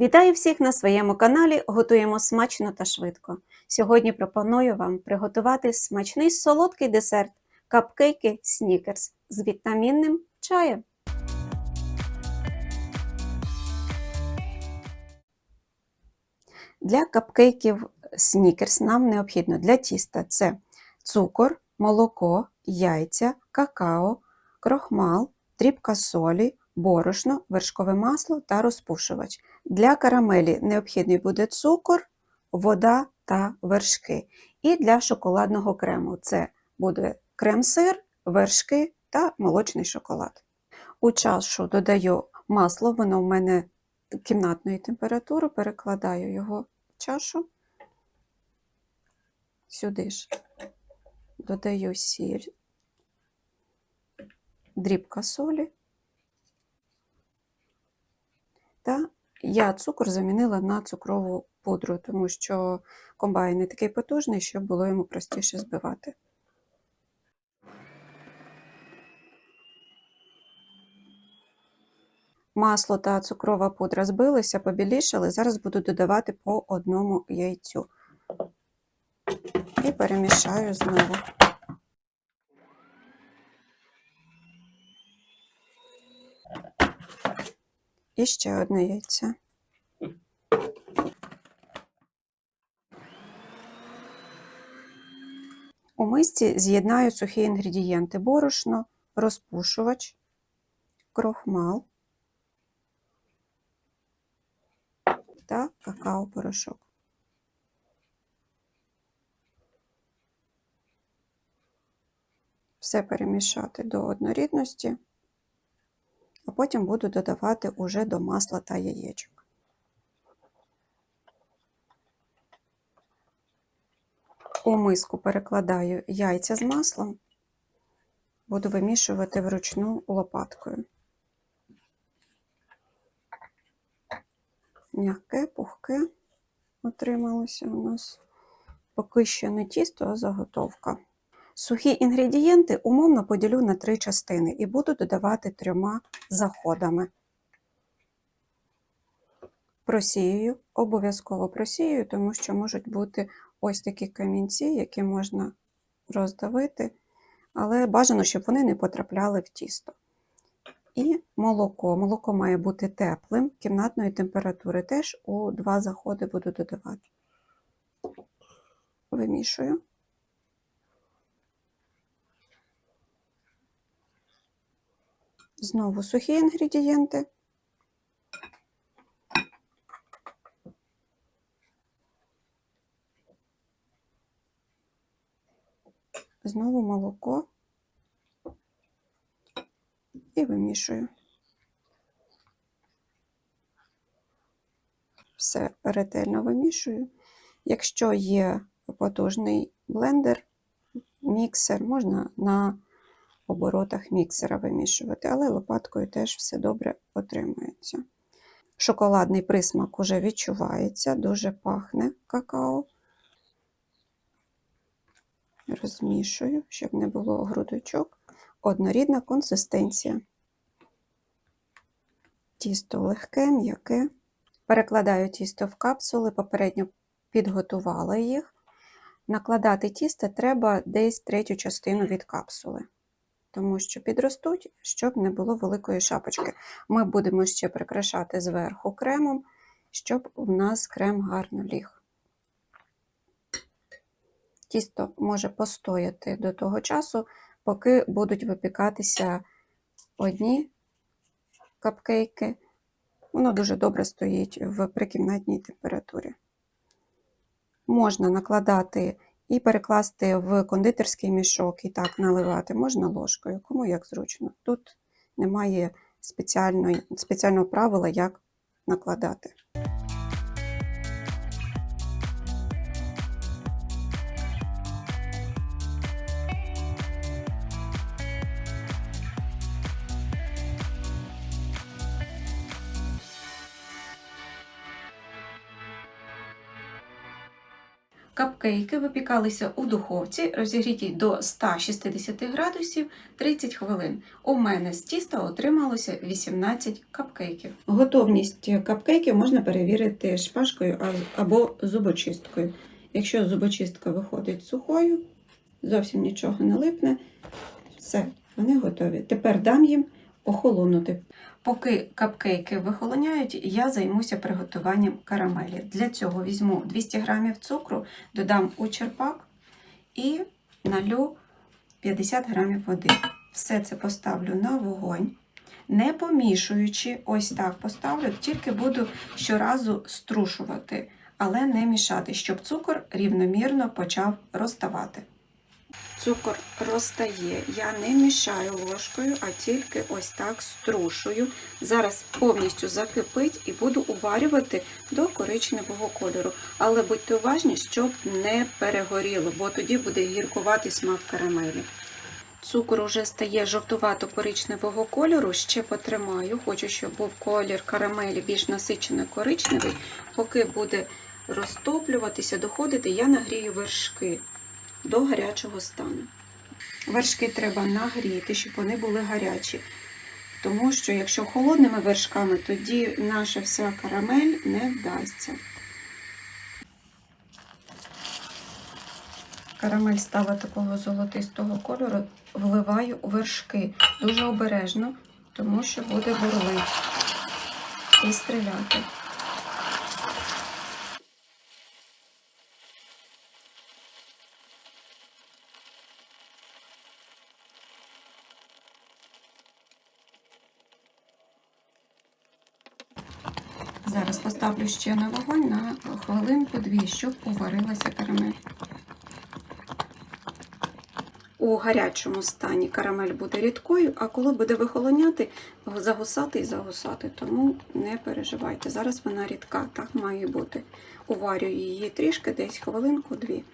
Вітаю всіх на своєму каналі. Готуємо смачно та швидко. Сьогодні пропоную вам приготувати смачний солодкий десерт капкейки Снікерс з вітамінним чаєм. Для капкейків Снікерс нам необхідно для тіста це цукор, молоко, яйця, какао, крохмал, дрібка солі, борошно, вершкове масло та розпушувач. Для карамелі необхідний буде цукор, вода та вершки. І для шоколадного крему це буде крем-сир, вершки та молочний шоколад. У чашу додаю масло, воно в мене кімнатної температури, перекладаю його в чашу. Сюди ж додаю сіль, дрібка солі. Та я цукор замінила на цукрову пудру, тому що комбайн не такий потужний, щоб було йому простіше збивати. Масло та цукрова пудра збилися, побілішали. Зараз буду додавати по одному яйцю. І перемішаю знову. І ще одне яйце. У мисці з'єднаю сухі інгредієнти: борошно, розпушувач, крохмал та какао-порошок. Все перемішати до однорідності а потім буду додавати уже до масла та яєчок. У миску перекладаю яйця з маслом, буду вимішувати вручну лопаткою. М'яке, пухке отрималося у нас. Поки що не тісто, а заготовка. Сухі інгредієнти умовно поділю на три частини і буду додавати трьома заходами. Просіюю, обов'язково просіюю, тому що можуть бути ось такі камінці, які можна роздавити, але бажано, щоб вони не потрапляли в тісто. І молоко. Молоко має бути теплим, кімнатної температури теж у два заходи буду додавати. Вимішую. Знову сухі інгредієнти. Знову молоко і вимішую. Все ретельно вимішую. Якщо є потужний блендер, міксер, можна на оборотах міксера вимішувати, але лопаткою теж все добре отримується. Шоколадний присмак уже відчувається, дуже пахне какао. Розмішую, щоб не було грудочок. Однорідна консистенція. Тісто легке, м'яке. Перекладаю тісто в капсули, попередньо підготувала їх. Накладати тісто треба десь третю частину від капсули тому що підростуть, щоб не було великої шапочки. Ми будемо ще прикрашати зверху кремом, щоб у нас крем гарно ліг. Тісто може постояти до того часу, поки будуть випікатися одні капкейки. Воно дуже добре стоїть в прикімнатній температурі. Можна накладати і перекласти в кондитерський мішок і так наливати можна ложкою, кому як зручно. Тут немає спеціального правила, як накладати. Капкейки випікалися у духовці, розігрітій до 160 градусів 30 хвилин. У мене з тіста отрималося 18 капкейків. Готовність капкейків можна перевірити шпажкою або зубочисткою. Якщо зубочистка виходить сухою, зовсім нічого не липне, все, вони готові. Тепер дам їм охолонути. Поки капкейки вихолоняють, я займуся приготуванням карамелі. Для цього візьму 200 г цукру, додам у черпак і налю 50 г води. Все це поставлю на вогонь. Не помішуючи, ось так поставлю, тільки буду щоразу струшувати, але не мішати, щоб цукор рівномірно почав розставати. Цукор розтає. Я не мішаю ложкою, а тільки ось так струшую. Зараз повністю закипить і буду уварювати до коричневого кольору. Але будьте уважні, щоб не перегоріло, бо тоді буде гіркуватий смак карамелі. Цукор уже стає жовтувато-коричневого кольору, ще потримаю. Хочу, щоб був колір карамелі більш насичено коричневий. Поки буде розтоплюватися, доходити, я нагрію вершки до гарячого стану. Вершки треба нагріти, щоб вони були гарячі. Тому що якщо холодними вершками, тоді наша вся карамель не вдасться. Карамель стала такого золотистого кольору, вливаю у вершки дуже обережно, тому що буде бурлить і стріляти. Поставлю ще на вогонь на хвилинку-дві, щоб уварилася карамель. У гарячому стані карамель буде рідкою, а коли буде вихолоняти, загусати і загусати. Тому не переживайте. Зараз вона рідка, так має бути. Уварюю її трішки, десь хвилинку-дві.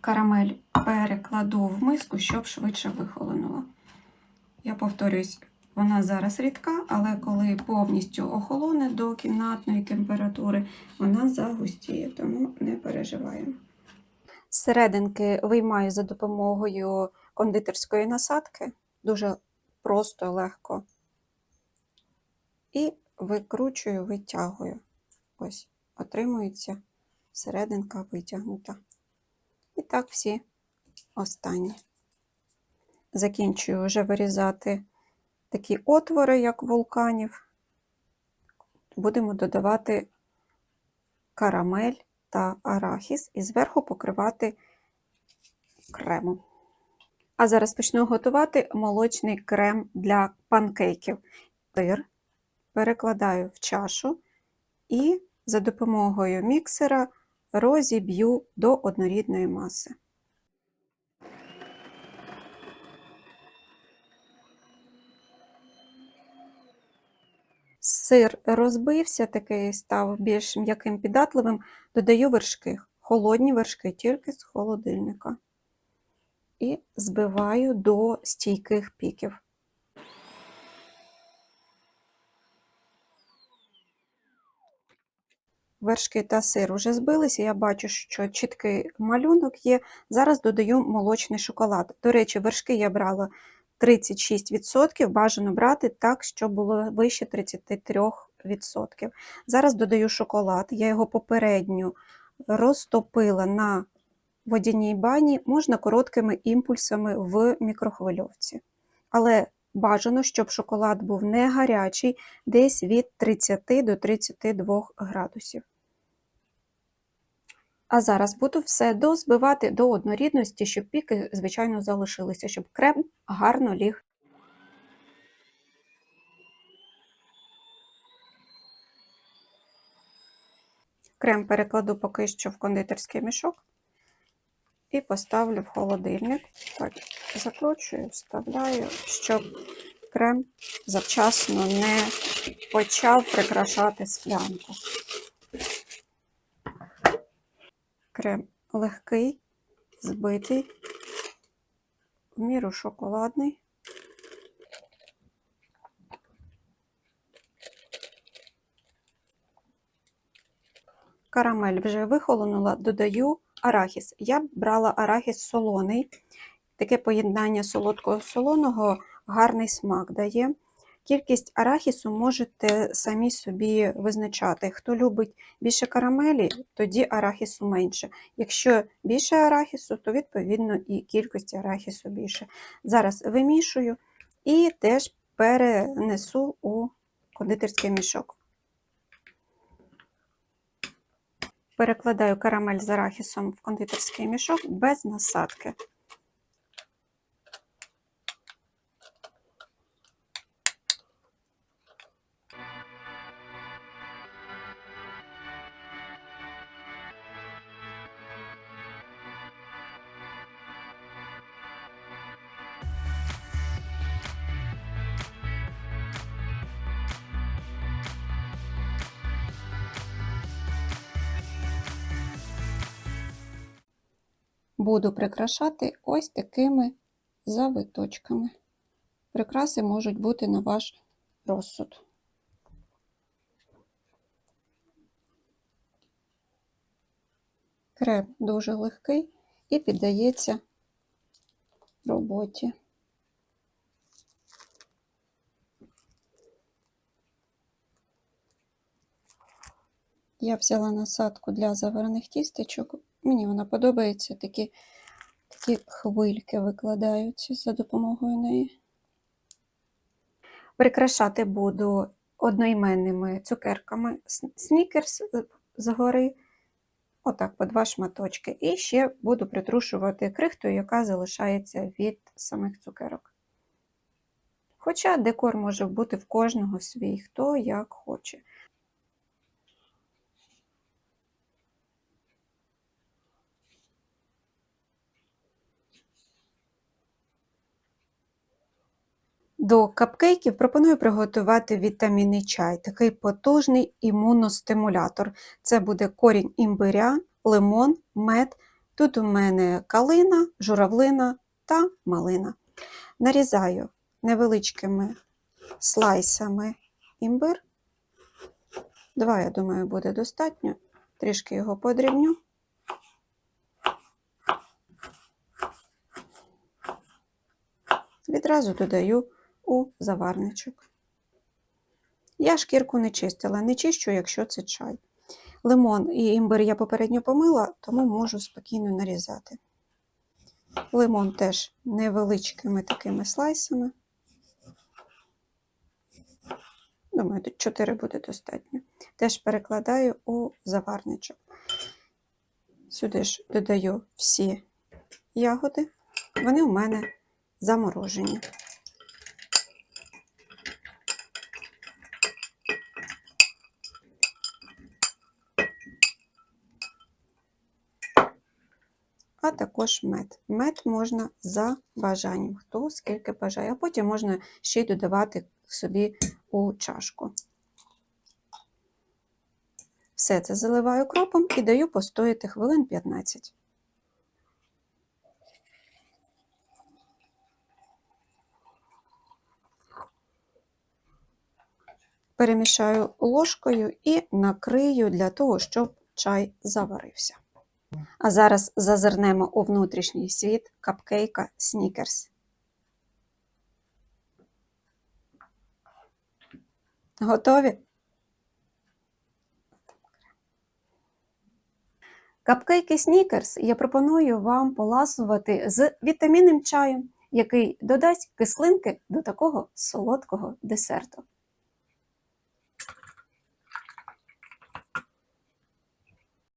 Карамель перекладу в миску, щоб швидше вихолонула. Я повторюсь, вона зараз рідка, але коли повністю охолоне до кімнатної температури, вона загустіє, тому не переживаємо. Серединки виймаю за допомогою кондитерської насадки, дуже просто, легко. І викручую, витягую. Ось, отримується серединка витягнута. І так всі останні. Закінчую вже вирізати такі отвори, як вулканів. Будемо додавати карамель та арахіс і зверху покривати кремом. А зараз почну готувати молочний крем для панкейків. Сир перекладаю в чашу і за допомогою міксера розіб'ю до однорідної маси. Сир розбився, такий став більш м'яким піддатливим, додаю вершки, холодні вершки тільки з холодильника. І збиваю до стійких піків. Вершки та сир уже збилися, я бачу, що чіткий малюнок є. Зараз додаю молочний шоколад. До речі, вершки я брала 36%, бажано брати так, щоб було вище 33%. Зараз додаю шоколад, я його попередньо розтопила на водяній бані, можна короткими імпульсами в мікрохвильовці. Але бажано, щоб шоколад був не гарячий, десь від 30 до 32 градусів. А зараз буду все дозбивати до однорідності, щоб піки, звичайно, залишилися, щоб крем гарно ліг. Крем перекладу поки що в кондитерський мішок і поставлю в холодильник. Так, закручую, вставляю, щоб крем завчасно не почав прикрашати склянку беремо легкий, збитий, в міру шоколадний. Карамель вже вихолонула, додаю арахіс. Я брала арахіс солоний. Таке поєднання солодкого солоного гарний смак дає. Кількість арахісу можете самі собі визначати. Хто любить більше карамелі, тоді арахісу менше. Якщо більше арахісу, то відповідно і кількості арахісу більше. Зараз вимішую і теж перенесу у кондитерський мішок. Перекладаю карамель з арахісом в кондитерський мішок без насадки. Буду прикрашати ось такими завиточками. Прикраси можуть бути на ваш розсуд. Крем дуже легкий і піддається роботі. Я взяла насадку для заварених тістечок. Мені вона подобається, такі, такі хвильки викладаються за допомогою неї. Прикрашати буду одноіменними цукерками снікерс згори, отак, по два шматочки. І ще буду притрушувати крихтою, яка залишається від самих цукерок. Хоча декор може бути в кожного свій, хто як хоче. До капкейків пропоную приготувати вітамінний чай, такий потужний імуностимулятор. Це буде корінь імбиря, лимон, мед. Тут у мене калина, журавлина та малина. Нарізаю невеличкими слайсами імбир. Два, я думаю, буде достатньо. Трішки його подрібню. Відразу додаю у заварничок. Я шкірку не чистила, не чищу, якщо це чай. Лимон і імбир я попередньо помила, тому можу спокійно нарізати. Лимон теж невеличкими такими слайсами. Думаю, тут 4 буде достатньо. Теж перекладаю у заварничок. Сюди ж додаю всі ягоди, вони у мене заморожені. Також мед. Мед можна за бажанням, хто скільки бажає, а потім можна ще й додавати собі у чашку. Все це заливаю кропом і даю постояти хвилин 15. Перемішаю ложкою і накрию для того, щоб чай заварився. А зараз зазирнемо у внутрішній світ капкейка Снікерс. Готові? Капкейки Снікерс я пропоную вам поласувати з вітамінним чаєм, який додасть кислинки до такого солодкого десерту.